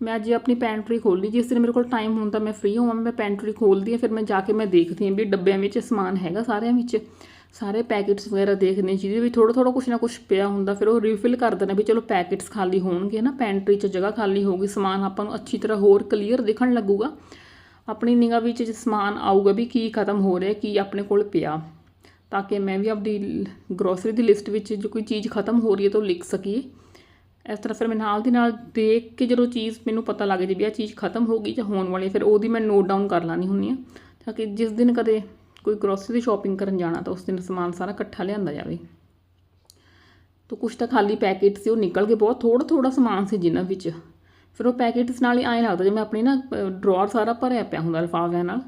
ਮੈਂ ਅੱਜ ਆਪਣੀ ਪੈਂਟਰੀ ਖੋਲ੍ਹੀ ਜਿਸ ਦਿਨ ਮੇਰੇ ਕੋਲ ਟਾਈਮ ਹੁੰਦਾ ਮੈਂ ਫ੍ਰੀ ਹੋਵਾਂ, ਮੈਂ ਪੈਂਟਰੀ ਖੋਲਦੀ ਹਾਂ, ਫਿਰ ਮੈਂ ਜਾ ਕੇ ਮੈਂ ਦੇਖਦੀ ਹਾਂ ਵੀ ਡੱਬਿਆਂ ਵਿੱਚ ਸਮਾਨ ਹੈਗਾ ਸਾਰਿਆਂ ਵਿੱਚ। ਸਾਰੇ ਪੈਕੇਟਸ ਵਗੈਰਾ ਦੇਖਦੇ ਹਾਂ ਜਿਹਦੇ ਵਿੱਚ ਥੋੜਾ ਥੋੜਾ ਕੁਛ ਨਾ ਕੁਛ ਪਿਆ ਹੁੰਦਾ, ਫਿਰ ਉਹ ਰੀਫਿਲ ਕਰ ਦਿੰਦੇ ਵੀ ਚਲੋ ਪੈਕੇਟਸ ਖਾਲੀ ਹੋਣਗੇ ਨਾ ਪੈਂਟਰੀ 'ਚ ਜਗ੍ਹਾ ਖਾਲੀ ਹੋਊਗੀ, ਸਮਾਨ ਆਪਾਂ ਨੂੰ ਅੱਛੀ ਤਰ੍ਹਾਂ ਹੋਰ ਕਲੀਅਰ ਦਿਖਣ ਲੱਗੂਗਾ। ਆਪਣੀ ਨਿਗਾਹ ਵਿੱਚ ਜੇ ਸਮਾਨ ਆਊਗਾ ਵੀ ਕੀ ਖਤਮ ਹੋ ਰਿਹਾ, ਕੀ ਆਪਣੇ ਕੋਲ ਪਿਆ, ਤਾਂ ਕਿ ਮੈਂ ਵੀ ਆਪਣੀ ਗਰੋਸਰੀ ਦੀ ਲਿਸਟ ਵਿੱਚ ਜੋ ਕੋਈ ਚੀਜ਼ ਖਤਮ ਹੋ ਰਹੀ ਹੈ ਤਾਂ ਉਹ ਲਿਖ ਸਕੀਏ। ਇਸ ਤਰ੍ਹਾਂ ਫਿਰ ਮੈਂ ਨਾਲ ਦੀ ਨਾਲ ਦੇਖ ਕੇ ਜਦੋਂ ਚੀਜ਼ ਮੈਨੂੰ ਪਤਾ ਲੱਗ ਜੇ ਵੀ ਆਹ ਚੀਜ਼ ਖਤਮ ਹੋ ਗਈ ਜਾਂ ਹੋਣ ਵਾਲੀ ਹੈ, ਫਿਰ ਉਹਦੀ ਮੈਂ ਨੋਟ ਡਾਊਨ ਕਰ ਲਾਣੀ ਹੁੰਦੀ ਆ ਤਾਂ ਕਿ ਜਿਸ ਦਿਨ ਕਦੇ ਕੋਈ ਗਰੋਸਰੀ ਦੀ ਸ਼ਾਪਿੰਗ ਕਰਨ ਜਾਣਾ ਤਾਂ ਉਸ ਦਿਨ ਸਮਾਨ ਸਾਰਾ ਇਕੱਠਾ ਲਿਆਂਦਾ ਜਾਵੇ। ਤਾਂ ਕੁਛ ਤਾਂ ਖਾਲੀ ਪੈਕੇਟ ਸੀ ਉਹ ਨਿਕਲ ਕੇ ਬਹੁਤ ਥੋੜਾ ਥੋੜਾ ਸਮਾਨ ਸੀ ਜਿਨ੍ਹਾਂ ਵਿੱਚ। ਫਿਰ ਉਹ ਪੈਕੇਟਸ ਨਾਲ ਹੀ ਐਂ ਲੱਗਦਾ ਜਿਵੇਂ ਆਪਣੀ ਨਾ ਡਰਾਅਰ ਸਾਰਾ ਭਰਿਆ ਪਿਆ ਹੁੰਦਾ ਲਿਫਾਫਿਆਂ ਨਾਲ।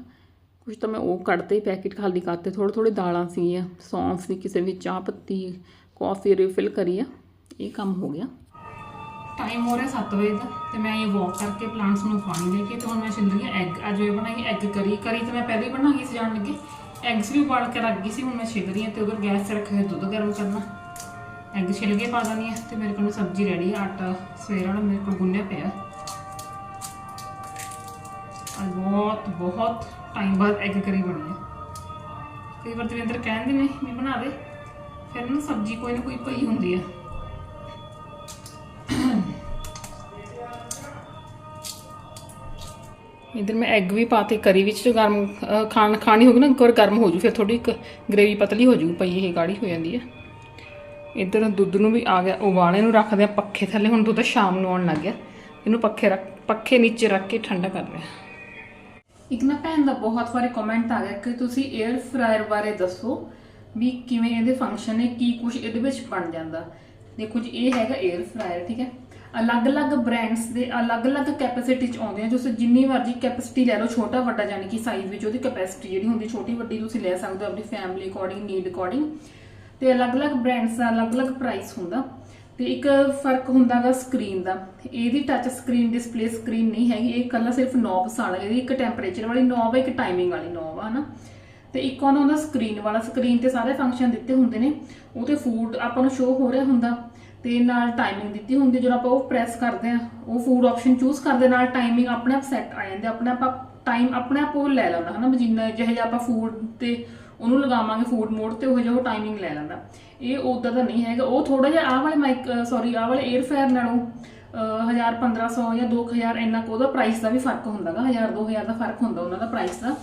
ਕੁਛ ਤਾਂ ਮੈਂ ਉਹ ਕੱਢਤੇ ਪੈਕੇਟ ਖਾਲੀ ਕਰਤੇ ਥੋੜ੍ਹੇ ਥੋੜ੍ਹੇ ਦਾਲਾਂ ਸੀਗੀਆਂ ਸੌਂਫ ਸੀ ਕਿਸੇ ਵਿੱਚ ਚਾਹ ਪੱਤੀ ਕਾਫੀ ਰਿਫਿਲ ਕਰੀ ਆ ਇਹ ਕੰਮ ਹੋ ਗਿਆ। ਟਾਈਮ ਹੋ ਰਿਹਾ 7 ਵਜੇ ਦਾ ਤੇ ਮੈਂ ਇਹ ਵਾਕ ਕਰਕੇ ਪਲਾਂਟਸ ਨੂੰ ਪਾਣੀ ਦੇ ਕੇ ਤੇ ਹੁਣ ਮੈਂ ਛਿੱਲ ਰਹੀ ਹਾਂ ਐਗ ਅੱਜ ਇਹ ਬਣਾਈ ਐਗ ਕਰੀ। ਕਰੀ ਤੇ ਮੈਂ ਪਹਿਲੇ ਹੀ ਬਣਾ ਗਈ ਸੀ ਜਾਣ ਲੱਗੇ। ਐਗਸ ਵੀ ਉਬਾਲ ਕੇ ਰੱਖ ਗਈ ਸੀ, ਹੁਣ ਮੈਂ ਛਿੱਲ ਰਹੀ ਹਾਂ ਤੇ ਉਧਰ ਗੈਸ ਤੇ ਰੱਖਿਆ ਹੋਇਆ ਦੁੱਧ ਗਰਮ ਕਰਨਾ। ਐਗ ਛਿੱਲ ਕੇ ਪਾ ਦਾਨੀ ਹੈ ਤੇ ਮੇਰੇ ਕੋਲ ਸਬਜ਼ੀ ਰੈਡੀ ਆਟਾ, ਸਵੇਰ ਵਾਲਾ ਮੇਰੇ ਕੋਲ ਗੁੰਨਿਆ ਪਿਆ। ਅੱਜ ਬਹੁਤ ਬਹੁਤ ਟਾਈਮ ਬਾਅਦ ਐਗ ਕਰੀ ਬਣੀ ਕਈ ਵਾਰ ਦਵਿੰਦਰ ਕਹਿੰਦੇ ਨੇ, ਮੈਂ ਬਣਾ ਦੇ। ਫਿਰ ਨਾ ਸਬਜ਼ੀ ਕੋਈ ਨਾ ਕੋਈ ਪਈ ਹੁੰਦੀ ਹੈ ਇਧਰ ਮੈਂ ਐਗ ਵੀ ਪਾਤੇ, ਕਰੀ ਵਿੱਚ ਜੋ ਗਰਮ ਖਾਣ, ਖਾਣੀ ਹੋਗੀ ਨਾ, ਇੱਕ ਵਾਰ ਗਰਮ ਹੋ ਜੂ ਫਿਰ ਥੋੜੀ ਗ੍ਰੇਵੀ ਪਤਲੀ ਹੋ ਜੂ ਪਈ ਇਹ ਗਾੜੀ ਹੋ ਜਾਂਦੀ ਹੈ ਇਧਰ ਦੁੱਧ ਨੂੰ ਵੀ ਆ ਗਿਆ, ਉਬਾਲੇ ਨੂੰ ਰੱਖਦੇ ਆ ਪੱਖੇ ਥੱਲੇ, ਹੁਣ ਦੁੱਧ ਸ਼ਾਮ ਨੂੰ ਆਉਣ ਲੱਗ ਗਿਆ। ਇਹਨੂੰ ਪੱਖੇ ਰੱਖ, ਪੱਖੇ ਨੀਚੇ ਰੱਖ ਕੇ ਠੰਡਾ ਕਰ ਰਿਹਾ ਇੱਕ ਨਾ ਭੈਣ ਦਾ ਬਹੁਤ ਵਾਰੇ ਕਮੈਂਟ ਆ ਗਿਆ ਕਿ ਤੁਸੀਂ 에ਅਰ ਫਰਾਇਰ ਬਾਰੇ ਦੱਸੋ ਵੀ ਕਿਵੇਂ ਇਹਦੇ ਫੰਕਸ਼ਨ ਨੇ, ਕੀ ਕੁਝ ਇਹਦੇ ਵਿੱਚ ਬਣ ਜਾਂਦਾ। ਦੇਖੋ ਜੀ, ਇਹ ਹੈਗਾ 에ਅਰ ਫਰਾਇਰ ਠੀਕ ਹੈ? ਅਲੱਗ-ਅਲੱਗ ਬ੍ਰਾਂਡਸ ਦੇ ਅਲੱਗ-ਅਲੱਗ ਕੈਪੈਸਿਟੀ ਚ ਆਉਂਦੇ ਆ ਤੁਸੀਂ ਜਿੰਨੀ ਮਰਜ਼ੀ ਕੈਪੈਸਿਟੀ ਲੈ ਲਓ, ਛੋਟਾ ਵੱਡਾ ਜਾਨੀ ਕਿ ਸਾਈਜ਼ ਵਿੱਚ ਉਹਦੀ ਕੈਪੈਸਿਟੀ ਜਿਹੜੀ ਹੁੰਦੀ, ਛੋਟੀ ਵੱਡੀ ਤੁਸੀਂ ਲੈ ਸਕਦੇ ਹੋ ਆਪਣੀ ਫੈਮਿਲੀ ਅਕੋਰਡਿੰਗ ਨੀਡ ਅਕੋਰਡਿੰਗ ਤੇ ਅਲੱਗ-ਅਲੱਗ ਬ੍ਰਾਂਡਸ ਦਾ ਅਲੱਗ-ਅਲੱਗ ਪ੍ਰਾਈਸ ਹੁੰਦਾ। ਤੇ ਇੱਕ ਫ਼ਰਕ ਹੁੰਦਾਗਾ ਸਕਰੀਨ ਦਾ। ਇਹਦੀ ਟੱਚ ਸਕਰੀਨ ਡਿਸਪਲੇ ਸਕਰੀਨ ਨਹੀਂ ਹੈਗੀ, ਇਹ ਕੱਲਾ ਸਿਰਫ ਨੌਬ ਸਾਲ ਇਹਦੀ ਇੱਕ ਟੈਂਪਰੇਚਰ ਵਾਲੀ ਨੌਬ ਹੈ ਇੱਕ ਟਾਈਮਿੰਗ ਵਾਲੀ ਨੌਬ ਆ ਹਨਾ? ਤੇ ਇੱਕ ਆਉਂਦਾ ਹੁੰਦਾ ਸਕਰੀਨ ਵਾਲਾ। ਸਕਰੀਨ ਤੇ ਸਾਰੇ ਫੰਕਸ਼ਨ ਦਿੱਤੇ ਹੁੰਦੇ ਨੇ। ਉਹ ਤੇ ਫੂਡ ਆਪਾਂ ਨੂੰ ਸ਼ੋ ਹੋ ਰਿਹਾ ਹੁੰਦਾ। ਤੇ ਨਾਲ ਟਾਈਮਿੰਗ ਦਿੱਤੀ ਹੁੰਦੀ ਜਦੋਂ ਆਪਾਂ ਉਹ ਪ੍ਰੈਸ ਕਰਦੇ ਆ ਉਹ ਫੂਡ ਆਪਸ਼ਨ ਚੂਜ਼ ਕਰਦੇ ਨਾਲ ਟਾਈਮਿੰਗ ਆਪਣੇ ਆਪ ਸੈੱਟ ਆ ਜਾਂਦੇ ਆਪਣੇ ਆਪ ਟਾਈਮ ਆਪਣੇ ਆਪ ਉਹ ਲੈ ਲੈਂਦਾ ਹਨਾ ਵੀ ਜਿੰਨਾ ਜਿਹੇ ਜਿਹਾ ਆਪਾਂ ਫੂਡ ਤੇ ਉਹਨੂੰ ਲਗਾਵਾਂਗੇ ਫੂਡ ਮੋਡ ਤੇ ਉਹ ਜਿਹਾ ਉਹ ਟਾਈਮਿੰਗ ਲੈ ਲੈਂਦਾ। ਇਹ ਉਦਾਂ ਦਾ ਨਹੀਂ ਹੈਗਾ ਉਹ ਥੋੜਾ ਜਿਹਾ ਆਹ ਵਾਲੇ ਮਾਈਕ ਸੌਰੀ ਆਹ ਵਾਲੇ 에ਅਰ ਫਾਇਰ ਨਾਲੋਂ ਅਹ, 1000 1500 ਜਾਂ 2000 ਇੰਨਾ ਕੁ ਉਹਦਾ ਪ੍ਰਾਈਸ ਦਾ ਵੀ ਫ਼ਰਕ ਹੁੰਦਾਗਾ 1000 2000 ਦਾ ਫ਼ਰਕ ਹੁੰਦਾ ਉਹਨਾਂ ਦਾ ਪ੍ਰਾਈਸ ਦਾ।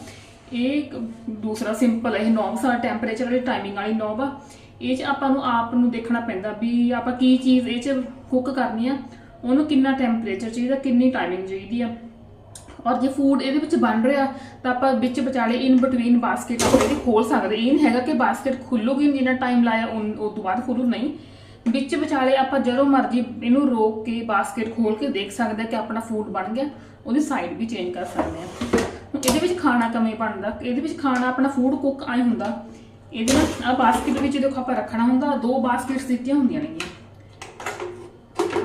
ਇਹ ਇੱਕ ਦੂਸਰਾ ਸਿੰਪਲ ਹੈ ਇਹ ਨੌਬ ਸਾਰਾ ਟੈਂਪਰੇਚਰ ਵਾਲੀ ਟਾਈਮਿੰਗ ਵਾਲੀ ਨੌਬ ਆ। ਇਹ ਚ ਆਪਾਂ ਨੂੰ ਆਪ ਨੂੰ ਦੇਖਣਾ ਪੈਂਦਾ ਵੀ ਆਪਾਂ ਕੀ ਚੀਜ਼ ਇਹ ਚ ਕੁੱਕ ਕਰਨੀ ਆ, ਉਹਨੂੰ ਕਿੰਨਾ ਟੈਂਪਰੇਚਰ ਚਾਹੀਦਾ, ਕਿੰਨੀ ਟਾਈਮਿੰਗ ਚਾਹੀਦੀ ਆ। ਔਰ ਜੇ ਫੂਡ ਇਹਦੇ ਵਿੱਚ ਬਣ ਰਿਹਾ, ਤਾਂ ਆਪਾਂ ਵਿੱਚ ਵਿਚਾਲੇ ਇਨ ਬਿਟਵੀਨ ਬਾਸਕਟ ਆਪਾਂ ਇਹਦੀ ਖੋਲ ਸਕਦੇ ਇਹ ਨਹੀਂ ਹੈਗਾ ਕਿ ਬਾਸਕਟ ਖੁੱਲੂਗੀ ਜਿੰਨਾ ਟਾਈਮ ਲਾਇਆ ਉਨ- ਉਹ ਤੋਂ ਬਾਅਦ ਖੁੱਲੂ, ਨਹੀਂ। ਵਿੱਚ ਵਿਚਾਲੇ ਆਪਾਂ ਜਦੋਂ ਮਰਜ਼ੀ ਇਹਨੂੰ ਰੋਕ ਕੇ ਬਾਸਕਟ ਖੋਲ ਕੇ ਦੇਖ ਸਕਦੇ ਹਾਂ ਕਿ ਆਪਣਾ ਫੂਡ ਬਣ ਗਿਆ, ਉਹਦੀ ਸਾਈਡ ਵੀ ਚੇਂਜ ਕਰ ਸਕਦੇ ਹਾਂ। ਹੁਣ ਇਹਦੇ ਵਿੱਚ ਖਾਣਾ ਕਿਵੇਂ ਬਣਦਾ? ਇਹਦੇ ਵਿੱਚ ਖਾਣਾ ਆਪਣਾ ਫੂਡ ਕੁੱਕ ਆਈ ਹੁੰਦਾ। ਇਹਦੇ ਨਾਲ ਆ ਬਾਸਕਟ ਵਿੱਚ ਦੇਖੋ ਆਪਾਂ ਰੱਖਣਾ ਹੁੰਦਾ, ਦੋ ਬਾਸਕਟਸ ਦਿੱਤੀਆਂ ਹੁੰਦੀਆਂ ਨੇਗੀਆਂ।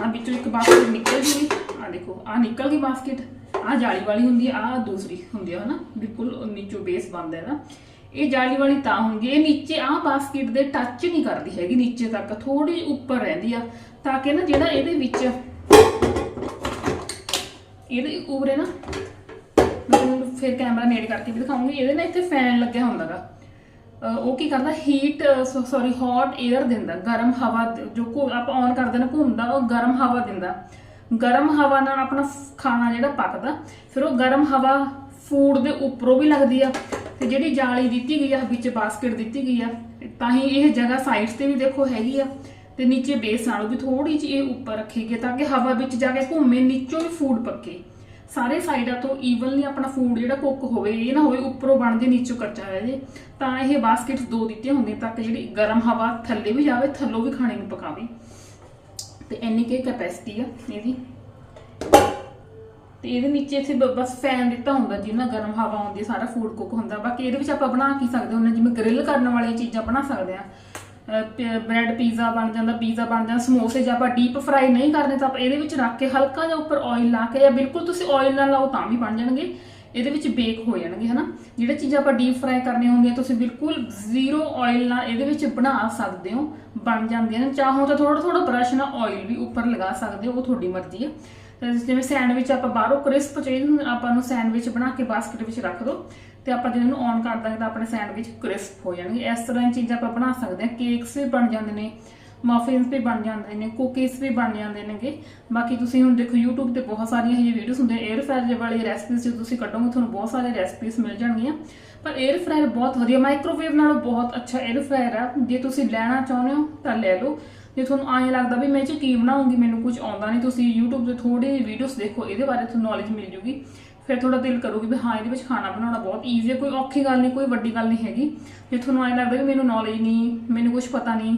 ਆ ਵਿੱਚੋਂ ਇੱਕ ਬਾਸਕਟ ਨਿਕਲ ਗਈ ਆ ਦੇਖੋ ਆ ਨਿਕਲ ਗਈ ਬਾਸਕਟ ਆ ਜਾਲੀ ਵਾਲੀ ਹੁੰਦੀ ਆ ਆ ਦੂਸਰੀ ਹੁੰਦੀ ਆ ਨਾ ਬਿਲਕੁਲ ਨੀਚੋਂ ਬੇਸ ਬੰਦ ਹੈ ਨਾ ਇਹ ਜਾਲੀ ਵਾਲੀ ਤਾਂ ਹੁੰਦੀ ਇਹ ਨੀਚੇ ਆ ਬਾਸਕਟ ਦੇ ਟੱਚ ਨਹੀਂ ਕਰਦੀ ਹੈਗੀ, ਨੀਚੇ ਤੱਕ ਥੋੜੀ ਉੱਪਰ ਰਹਿੰਦੀ ਆ, ਤਾਂ ਕਿ ਨਾ ਜਿਹੜਾ ਇਹਦੇ ਵਿੱਚ ਇਹਦੇ ਉਪਰੇ ਨਾ, ਮੈਂ ਫਿਰ ਕੈਮਰਾ ਨੇੜ ਕਰਕੇ ਵੀ ਦਿਖਾਉਂਗੀ, ਇਹਦੇ ਨਾਲ ਇੱਥੇ ਫੈਨ ਲੱਗਿਆ ਹੁੰਦਾਗਾ। ਅਹ ਉਹ ਕੀ ਕਰਦਾ ਹੀਟ ਸੌਰੀ ਹੌਟ 에ਅਰ ਦਿੰਦਾ, ਗਰਮ ਹਵਾ ਦ- ਜੋ ਘੁ- ਆਪਾਂ ਔਨ ਕਰਦੇ ਨੇ ਘੁੰਮਦਾ, ਉਹ ਗਰਮ ਹਵਾ ਦਿੰਦਾ। ਗਰਮ ਹਵਾ ਨਾਲ ਆਪਣਾ ਖਾਣਾ ਜਿਹੜਾ ਪੱਕਦਾ, ਫਿਰ ਉਹ ਗਰਮ ਹਵਾ ਫੂਡ ਦੇ ਉੱਪਰੋਂ ਵੀ ਲੱਗਦੀ ਆ, ਤੇ ਜਿਹੜੀ ਜਾਲੀ ਦਿੱਤੀ ਗਈ ਆ, ਵਿੱਚ ਬਾਸਕਟ ਦਿੱਤੀ ਗਈ ਆ, ਤਾਂ ਹੀ ਇਹ ਜਗ੍ਹਾ ਸਾਈਡਸ ਤੇ ਵੀ ਦੇਖੋ ਹੈਗੀ ਆ, ਤੇ ਨੀਚੇ ਬੇਸ ਨਾਲੋਂ ਵੀ ਥੋੜੀ ਜਿਹੀ ਇਹ ਉੱਪਰ ਰੱਖੀ ਗਈ ਤਾਂ ਕਿ ਹਵਾ ਵਿੱਚ ਜਾ ਕੇ ਘੁੰਮੇ, ਨੀਚੋਂ ਵੀ ਫੂਡ ਪੱਕੇ। ਸਾਰੇ ਸਾਈਡਾਂ ਤੋਂ ਈਵਨਲੀ ਆਪਣਾ ਫੂਡ ਜਿਹੜਾ ਕੁੱਕ ਹੋਵੇ ਇਹ ਨਾ ਹੋਵੇ ਉੱਪਰੋਂ ਬਣਦੇ ਨੀਚੋਂ ਕੱਚਾ ਰਹਿ ਜੇ ਤਾਂ ਇਹ ਬਾਸਕਟਸ ਦੋ ਦਿੱਤੀਆਂ ਹੁੰਦੀਆਂ ਤਾਂ ਕਿ ਜਿਹੜੀ ਗਰਮ ਹਵਾ ਥੱਲੇ ਵੀ ਜਾਵੇ ਥੱਲੋਂ ਵੀ ਖਾਣੇ ਨੂੰ ਪਕਾਵੇ। ਤੇ ਇੰਨੀ ਕੀ ਕੈਪੈਸਿਟੀ ਆ ਇਹਦੀ। ਤੇ ਇਹਦੇ ਨੀਚੇ ਇੱਥੇ ਬਸ ਫੈਨ ਦਿੱਤਾ ਹੁੰਦਾ ਜਿਹਨਾਂ ਗਰਮ ਹਵਾ ਆਉਂਦੀ ਹੈ, ਸਾਰਾ ਫੂਡ ਕੁੱਕ ਹੁੰਦਾ। ਬਾਕੀ ਇਹਦੇ ਵਿੱਚ ਆਪਾਂ ਬਣਾ ਕੀ ਸਕਦੇ ਹੁੰਦੇ ਜਿਵੇਂ ਗ੍ਰਿਲ ਕਰਨ ਵਾਲੀਆਂ ਚੀਜ਼ਾਂ ਬਣਾ ਸਕਦੇ ਆ ਬ੍ਰੈਡ ਪੀਜ਼ਾ ਬਣ ਜਾਂਦਾ ਪੀਜ਼ਾ ਬਣ ਜਾਂਦਾ, ਸਮੋਸੇ ਜੇ ਆਪਾਂ ਡੀਪ ਫਰਾਈ ਨਹੀਂ ਕਰਨੇ ਤਾਂ ਆਪਾਂ ਇਹਦੇ ਵਿੱਚ ਰੱਖ ਕੇ ਹਲਕਾ ਜਿਹਾ ਉੱਪਰ ਆਇਲ ਲਾ ਕੇ ਜਾਂ ਬਿਲਕੁਲ ਤੁਸੀਂ ਆਇਲ ਨਾ ਲਾਓ ਤਾਂ ਵੀ ਬਣ ਜਾਣਗੇ। ਇਹਦੇ ਵਿੱਚ ਬੇਕ ਹੋ ਜਾਣਗੇ, ਹਨਾ? ਜਿਹੜੇ ਚੀਜ਼ਾਂ ਆਪਾਂ ਡੀਪ ਫਰਾਈ ਕਰਨੀਆਂ ਹੁੰਦੀਆਂ ਤੁਸੀਂ ਬਿਲਕੁਲ ਜ਼ੀਰੋ ਆਇਲ ਨਾਲ ਇਹਦੇ ਵਿੱਚ ਬਣਾ ਸਕਦੇ ਹੋ, ਬਣ ਜਾਂਦੀਆਂ ਨੇ। ਚਾਹੋ ਤਾਂ ਥੋੜਾ ਥੋੜਾ ਬ੍ਰਸ਼ ਨਾਲ ਆਇਲ ਵੀ ਉੱਪਰ ਲਗਾ ਸਕਦੇ ਹੋ, ਉਹ ਤੁਹਾਡੀ ਮਰਜ਼ੀ ਹੈ ਜਿਵੇਂ ਸੈਂਡਵਿਚ ਆਪਾਂ ਬਾਹਰੋਂ ਕ੍ਰਿਸਪ ਚਾਹੀਦੇ ਆਪਾਂ ਨੂੰ ਸੈਂਡਵਿਚ ਬਣਾ ਕੇ ਬਾਸਕਟ ਵਿੱਚ ਰੱਖ ਦਿਓ ਤੇ ਆਪਾਂ ਜਦੋਂ ਇਹਨੂੰ ਔਨ ਕਰ ਦਾਂਗੇ ਤਾਂ ਆਪਣੇ ਸੈਂਡਵਿਚ ਕ੍ਰਿਸਪ ਹੋ ਜਾਣਗੇ। ਇਸ ਤਰ੍ਹਾਂ ਦੀ ਚੀਜ਼ਾਂ ਆਪਾਂ ਬਣਾ ਸਕਦੇ ਹਾਂ। ਕੇਕਸ ਵੀ ਬਣ ਜਾਂਦੇ ਨੇ ਮਫਿਨਸ ਵੀ ਬਣ ਜਾਂਦੇ ਨੇ ਕੁਕੀਜ਼ ਵੀ ਬਣ ਜਾਂਦੇ ਨੇਗੇ। ਬਾਕੀ ਤੁਸੀਂ ਹੁਣ ਦੇਖੋ YouTube ਤੇ ਬਹੁਤ ਸਾਰੀਆਂ ਇਹ ਵੀਡੀਓਜ਼ ਹੁੰਦੇ 에ਅਰ ਫਰਾਇਰ ਵਾਲੀ ਰੈਸਪੀਜ਼ ਜੇ ਤੁਸੀਂ ਕੱਢੋਗੇ ਤੁਹਾਨੂੰ ਬਹੁਤ ਸਾਰੇ ਰੈਸਪੀਜ਼ ਮਿਲ ਜਾਣਗੀਆਂ। ਪਰ 에ਅਰ ਫਰਾਇਰ ਬਹੁਤ ਵਧੀਆ ਮਾਈਕ੍ਰੋਵੇਵ ਨਾਲੋਂ ਬਹੁਤ ਅੱਛਾ 에ਅਰ ਫਰਾਇਰ ਆ। ਜੇ ਤੁਸੀਂ ਲੈਣਾ ਚਾਹੁੰਦੇ ਹੋ ਤਾਂ ਲੈ ਲਓ। ਜੇ ਤੁਹਾਨੂੰ ਐਂ ਲੱਗਦਾ ਵੀ ਮੈਂ ਇਹ ਚ ਕੀ ਬਣਾਉਂਗੀ, ਮੈਨੂੰ ਕੁਝ ਆਉਂਦਾ ਨਹੀਂ, ਤੁਸੀਂ YouTube ਤੇ ਥੋੜੀ ਜਿਹੀ ਵੀਡੀਓਜ਼ ਦੇਖੋ, ਇਹਦੇ ਬਾਰੇ ਤੁਹਾਨੂੰ ਨੌਲੇਜ ਮਿਲ ਜੂਗੀ। ਫਿਰ ਥੋੜਾ ਦਿਲ ਕਰੂਗੀ ਵੀ ਹਾਂ, ਇਹਦੇ ਵਿੱਚ ਖਾਣਾ ਬਣਾਉਣਾ ਬਹੁਤ ਈਜ਼ੀ ਹੈ, ਕੋਈ ਔਖੀ ਗੱਲ ਨਹੀਂ, ਕੋਈ ਵੱਡੀ ਗੱਲ ਨਹੀਂ ਹੈਗੀ। ਜੇ ਤੁਹਾਨੂੰ ਐਂ ਲੱਗਦਾ ਵੀ ਮੈਨੂੰ ਨੌਲੇਜ ਨਹੀਂ, ਮੈਨੂੰ ਕੁਝ ਪਤਾ ਨਹੀਂ,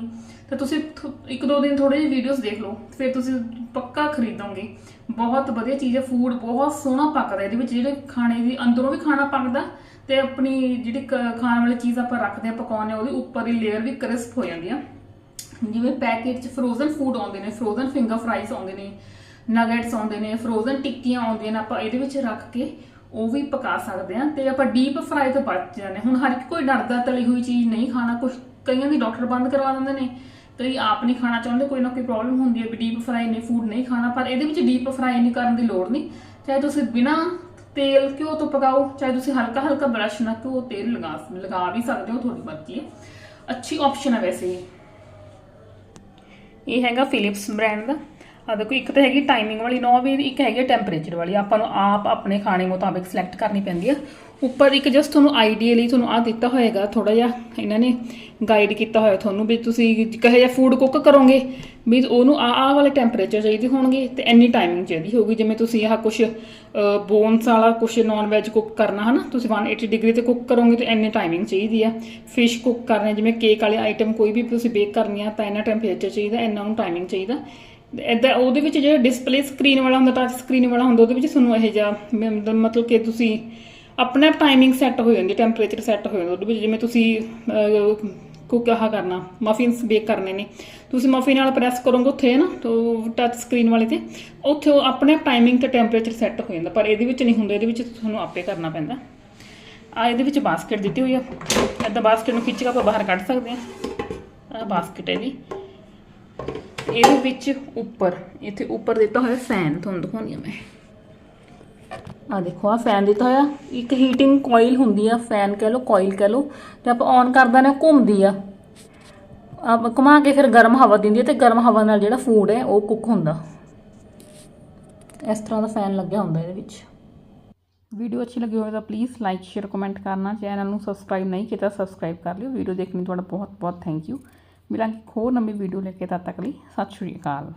ਤਾਂ ਤੁਸੀਂ ਥੋ- ਇੱਕ ਦੋ ਦਿਨ ਥੋੜੇ ਜਿਹੇ ਵੀਡੀਓਜ਼ ਦੇਖ ਲਓ, ਫਿਰ ਤੁਸੀਂ ਪੱਕਾ ਖਰੀਦੋਗੇ। ਬਹੁਤ ਵਧੀਆ ਚੀਜ਼ ਹੈ ਫੂਡ ਬਹੁਤ ਸੋਹਣਾ ਪੱਕਦਾ ਇਹਦੇ ਵਿੱਚ, ਜਿਹੜੇ ਖਾਣੇ ਦੀ, ਅੰਦਰੋਂ ਵੀ ਖਾਣਾ ਪੱਕਦਾ ਤੇ ਆਪਣੀ ਜਿਹੜੀ ਕ- ਖਾਣ ਵਾਲੀ ਚੀਜ਼ ਆਪਾਂ ਰੱਖਦੇ ਆ ਪਕਾਉਂਦੇ ਆ ਉਹਦੀ ਉੱਪਰ ਦੀ ਲੇਅਰ ਵੀ ਕ੍ਰਿਸਪ ਹੋ ਜਾਂਦੀ ਆ। ਜਿਵੇਂ ਪੈਕੇਟ 'ਚ ਫਰੋਜ਼ਨ ਫੂਡ ਆਉਂਦੇ ਨੇ ਫਰੋਜ਼ਨ ਫਿੰਗਰ ਫਰਾਈਜ਼ ਆਉਂਦੇ ਨੇ ਨਗੇਟਸ ਆਉਂਦੇ ਨੇ ਫਰੋਜ਼ਨ ਟਿੱਕੀਆਂ ਆਉਂਦੀਆਂ ਨੇ, ਆਪਾਂ ਇਹਦੇ ਵਿੱਚ ਰੱਖ ਕੇ ਉਹ ਵੀ ਪਕਾ ਸਕਦੇ ਆ ਤੇ ਆਪਾਂ ਡੀਪ ਫਰਾਈ ਤੋਂ ਬਚ ਜਾਂਦੇ ਹੁਣ ਹਰ ਇੱਕ ਕੋਈ ਡਰਦਾ ਤਲੀ ਹੋਈ ਚੀਜ਼ ਨਹੀਂ ਖਾਣਾ ਕੁਝ ਕਈਆਂ ਦੀ ਡਾਕਟਰ ਬੰਦ ਕਰਵਾ ਦਿੰਦੇ ਨੇ, ਕਈ ਆਪ ਨਹੀਂ ਖਾਣਾ ਚਾਹੁੰਦੇ, ਕੋਈ ਨਾ ਕੋਈ ਪ੍ਰੋਬਲਮ ਹੁੰਦੀ ਹੈ ਵੀ ਡੀਪ ਫਰਾਈ ਨਹੀਂ ਫੂਡ ਨਹੀਂ ਖਾਣਾ, ਪਰ ਇਹਦੇ ਵਿੱਚ ਡੀਪ ਫਰਾਈ ਨਹੀਂ ਕਰਨ ਦੀ ਲੋੜ ਨਹੀਂ। ਚਾਹੇ ਤੁਸੀਂ ਬਿਨਾ ਤੇਲ ਘਿਓ ਤੋਂ ਪਕਾਓ, ਚਾਹੇ ਤੁਸੀਂ ਹਲਕਾ ਹਲਕਾ ਬਰਸ਼ ਨਾਲ ਘਿਓ, ਤੇਲ ਲਗਾ ਲਗਾ ਵੀ ਸਕਦੇ ਹੋ, ਤੁਹਾਡੀ ਮਰਜ਼ੀ ਹੈ। ਅੱਛੀ ਆਪਸ਼ਨ ਹੈ ਵੈਸੇ ਇਹ। ਇਹ ਹੈਗਾ ਫਿਲਿਪਸ ਬ੍ਰਾਂਡ ਦਾ। ਆ ਦੇਖੋ, ਇੱਕ ਤਾਂ ਹੈਗੀ ਟਾਈਮਿੰਗ ਵਾਲੀ ਨੌਬ ਇੱਕ ਹੈਗੀ ਟੈਂਪਰੇਚਰ ਵਾਲੀ। ਆਪਾਂ ਨੂੰ ਆਪ ਆਪਣੇ ਖਾਣੇ ਮੁਤਾਬਿਕ ਸਿਲੈਕਟ ਕਰਨੀ ਪੈਂਦੀ ਆ। ਉੱਪਰ ਇੱਕ ਜਸਟ ਤੁਹਾਨੂੰ ਆਈਡੀਅਲੀ ਤੁਹਾਨੂੰ ਆ ਦਿੱਤਾ ਹੋਏਗਾ ਥੋੜਾ ਜਿਹਾ ਇਹਨਾਂ ਨੇ ਗਾਈਡ ਕੀਤਾ ਹੋਇਆ ਤੁਹਾਨੂੰ ਵੀ ਤੁਸੀਂ ਕਹੇ ਜਿਹਾ ਫੂਡ ਕੁੱਕ ਕਰੋਗੇ, ਵੀ ਉਹਨੂੰ ਆ ਆ ਵਾਲੇ ਟੈਂਪਰੇਚਰ ਚਾਹੀਦੇ ਹੋਣਗੇ ਤੇ ਇੰਨੀ ਟਾਈਮਿੰਗ ਚਾਹੀਦੀ ਹੋਊਗੀ। ਜਿਵੇਂ ਤੁਸੀਂ ਆਹ ਕੁਝ ਬੋਨਸ ਵਾਲਾ ਕੁਝ ਨਾਨ ਵੈਜ ਕੁੱਕ ਕਰਨਾ ਹਨਾ, ਤੁਸੀਂ 180 ਡਿਗਰੀ ਤੇ ਕੁੱਕ ਕਰੋਗੇ ਤੇ ਇੰਨੀ ਟਾਈਮਿੰਗ ਚਾਹੀਦੀ ਆ। ਫਿਸ਼ ਕੁੱਕ ਕਰਨਾ ਜਿਵੇਂ ਕੇਕ ਵਾਲੇ ਆਈਟਮ ਕੋਈ ਵੀ ਤੁਸੀਂ ਬੇਕ ਕਰਨੀ ਆ ਤਾਂ ਇੰਨਾ ਟੈਂਪਰੇਚਰ ਚਾਹੀਦਾ, ਇੰਨਾ ਨੂੰ ਟਾਈਮਿੰਗ ਚਾਹੀਦਾ। ਇਦਾਂ ਉਹਦੇ ਵਿੱਚ ਜਿਹੜਾ ਡਿਸਪਲੇ ਸਕਰੀਨ ਵਾਲਾ ਹੁੰਦਾ ਟੱਚ ਸਕਰੀਨ ਵਾਲਾ ਹੁੰਦਾ, ਉਹਦੇ ਵਿੱਚ ਤੁਹਾਨੂੰ ਇਹ ਜਿਹਾ ਮਤਲਬ ਕਿ ਤੁਸੀਂ ਆਪਣਾ ਟਾਈਮਿੰਗ ਸੈੱਟ ਹੋ ਜਾਂਦੀ ਟੈਂਪਰੇਚਰ ਸੈੱਟ ਹੋ ਜਾਂਦਾ, ਉਹਦੇ ਵਿੱਚ ਜਿਵੇਂ ਤੁਸੀਂ ਕੁੱਕ ਆਹ ਕਰਨਾ ਮਫਿਨਸ ਬੇਕ ਕਰਨੇ ਨੇ, ਤੁਸੀਂ ਮਫਿਨ ਨਾਲ ਪ੍ਰੈਸ ਕਰੋਗੇ ਉੱਥੇ, ਹੈ ਨਾ, ਤੋਂ ਟੱਚ ਸਕਰੀਨ ਵਾਲੇ ਤੇ, ਉੱਥੇ ਉਹ ਆਪਣੇ ਟਾਈਮਿੰਗ ਤੇ ਟੈਂਪਰੇਚਰ ਸੈੱਟ ਹੋ ਜਾਂਦਾ, ਪਰ ਇਹਦੇ ਵਿੱਚ ਨਹੀਂ ਹੁੰਦਾ, ਇਹਦੇ ਵਿੱਚ ਤੁਹਾਨੂੰ ਆਪੇ ਕਰਨਾ ਪੈਂਦਾ। ਆ, ਇਹਦੇ ਵਿੱਚ ਬਾਸਕਟ ਦਿੱਤੀ ਹੋਈ ਆ ਇਦਾਂ ਬਾਸਕਟ ਨੂੰ ਖਿੱਚ ਕੇ ਆਪਾਂ ਬਾਹਰ ਕੱਢ ਸਕਦੇ ਆ ਆ ਬਾਸਕਟ ਹੈ ਜੀ। ਇਹਦੇ ਵਿੱਚ ਉੱਪਰ, ਇੱਥੇ ਉੱਪਰ ਦਿੱਤਾ ਹੋਇਆ ਫੈਨ ਤੁਹਾਨੂੰ ਦਿਖਾਉਣੀ ਆ ਮੈਂ। ਆ ਦੇਖੋ ਆ ਫੈਨ ਦਿੱਤਾ ਹੋਇਆ। ਇੱਕ ਹੀਟਿੰਗ ਕੋਇਲ ਹੁੰਦੀ ਆ ਫੈਨ ਕਹਿ ਲਓ ਕੋਇਲ ਕਹਿ ਲਓ। ਤੇ ਆਪਾਂ ਔਨ ਕਰਦਾ ਨੇ, ਘੁੰਮਦੀ ਆ। ਆਪ ਘੁਮਾ ਕੇ ਫਿਰ ਗਰਮ ਹਵਾ ਦਿੰਦੀ ਹੈ ਤੇ ਗਰਮ ਹਵਾ ਨਾਲ ਜਿਹੜਾ ਫੂਡ ਹੈ, ਉਹ ਕੁੱਕ ਹੁੰਦਾ। ਇਸ ਤਰ੍ਹਾਂ ਦਾ ਫੈਨ ਲੱਗਿਆ ਹੁੰਦਾ ਇਹਦੇ ਵਿੱਚ। ਵੀਡੀਓ ਅੱਛੀ ਲੱਗੀ ਹੋਵੇ ਤਾਂ ਪਲੀਜ਼ ਲਾਈਕ ਸ਼ੇਅਰ ਕਮੈਂਟ ਕਰਨਾ। ਚੈਨਲ ਨੂੰ ਸਬਸਕ੍ਰਾਈਬ ਨਹੀਂ ਕੀਤਾ ਸਬਸਕ੍ਰਾਈਬ ਕਰ ਲਿਓ। ਵੀਡੀਓ ਦੇਖਣ ਲਈ ਤੁਹਾਡਾ ਬਹੁਤ ਬਹੁਤ ਥੈਂਕ ਯੂ ਮਿਲਾਂਗੇ ਇੱਕ ਹੋਰ ਨਵੀਂ ਵੀਡੀਓ ਲੈ ਕੇ ਤਦ ਤੱਕ ਲਈ ਸਤਿ ਸ਼੍ਰੀ ਅਕਾਲ।